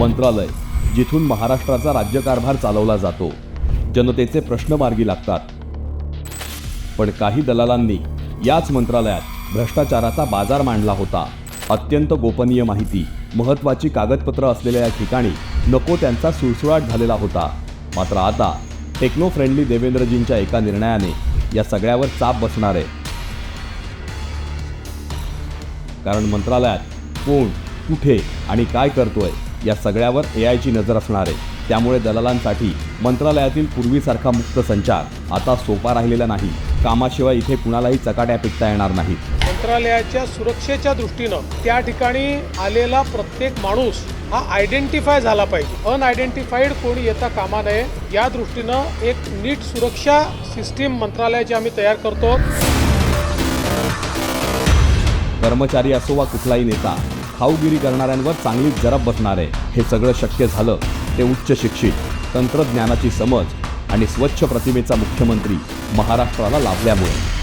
मंत्रालय जिथून महाराष्ट्राचा राज्यकारभार चालवला जातो. जनतेचे प्रश्न मार्गी लागतात. पण काही दलालांनी याच मंत्रालयात भ्रष्टाचाराचा बाजार मांडला होता. अत्यंत गोपनीय माहिती महत्वाची कागदपत्र असलेल्या या ठिकाणी नको त्यांचा सुळसुळाट झालेला होता. मात्र आता टेक्नो फ्रेंडली देवेंद्रजींच्या एका निर्णयाने या सगळ्यावर चाप बसणार आहे. कारण मंत्रालयात कोण कुठे आणि काय करतोय या सगळ्यावर ए आयची नजर असणार आहे. त्यामुळे दलालांसाठी मंत्रालयातील पूर्वीसारखा मुक्त संचार आता सोपा राहिलेला नाही. कामाशिवाय इथे कुणालाही चकाट्या पिकता येणार नाहीत. मंत्रालयाच्या सुरक्षेच्या दृष्टीनं त्या ठिकाणी आलेला प्रत्येक माणूस हा आयडेंटिफाय झाला पाहिजे. अनआयडेंटिफाईड कोणी येता कामा नये या दृष्टीनं एक नीट सुरक्षा सिस्टीम मंत्रालयाची आम्ही तयार करतो. कर्मचारी असो वा कुठलाही नेता खाऊगिरी करणाऱ्यांवर चांगलीच जरब बसणार आहे हे सगळं शक्य झालं ते उच्च शिक्षित तंत्रज्ञानाची समज आणि स्वच्छ प्रतिमेचा मुख्यमंत्री महाराष्ट्राला लाभल्यामुळे.